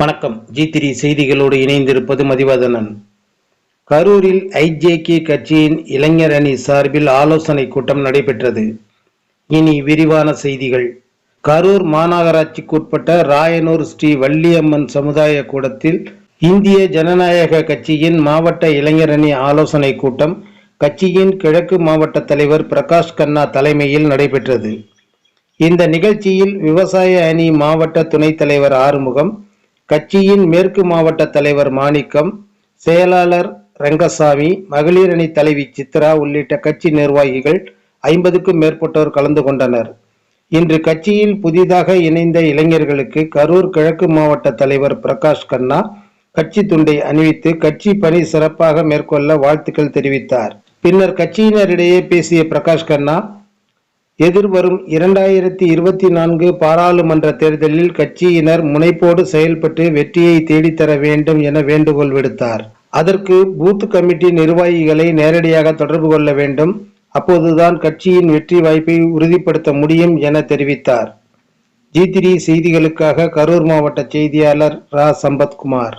வணக்கம். ஜி திரி செய்திகளோடு இணைந்திருப்பது மதிவதனன். கரூரில் ஐஜேகே கட்சியின் இளைஞர் அணி சார்பில் ஆலோசனை கூட்டம் நடைபெற்றது. இனி விரிவான செய்திகள். கரூர் மாநகராட்சிக்குட்பட்ட ராயனூர் ஸ்ரீ வள்ளியம்மன் சமுதாய கூடத்தில் இந்திய ஜனநாயக கட்சியின் மாவட்ட இளைஞர் அணி ஆலோசனை கூட்டம் கட்சியின் கிழக்கு மாவட்ட தலைவர் பிரகாஷ் கண்ணா தலைமையில் நடைபெற்றது. இந்த நிகழ்ச்சியில் விவசாய அணி மாவட்ட துணைத் தலைவர் ஆறுமுகம் கட்சியின் மேற்கு மாவட்ட தலைவர் மாணிக்கம் செயலாளர் ரங்கசாமி மகளிர் அணி தலைவி சித்ரா உள்ளிட்ட கட்சி நிர்வாகிகள் ஐம்பதுக்கும் மேற்பட்டோர் கலந்து கொண்டனர். இன்று கட்சியில் புதிதாக இணைந்த இளைஞர்களுக்கு கரூர் கிழக்கு மாவட்ட தலைவர் பிரகாஷ் கண்ணா கட்சி துண்டை அணிவித்து கட்சி பணி சிறப்பாக மேற்கொள்ள வாழ்த்துக்கள் தெரிவித்தார். பின்னர் கட்சியினரிடையே பேசிய பிரகாஷ் கண்ணா எதிர்வரும் இரண்டாயிரத்தி இருபத்தி நான்கு பாராளுமன்ற தேர்தலில் கட்சியினர் முனைப்போடு செயல்பட்டு வெற்றியை தேடித்தர வேண்டும் என வேண்டுகோள் விடுத்தார். அதற்கு பூத் கமிட்டி நிர்வாகிகளை நேரடியாக தொடர்பு கொள்ள வேண்டும். அப்போதுதான் கட்சியின் வெற்றி வாய்ப்பை உறுதிப்படுத்த முடியும் என தெரிவித்தார். ஜி த்ரீ செய்திகளுக்காக கரூர் மாவட்ட செய்தியாளர் ரா. சம்பத்குமார்.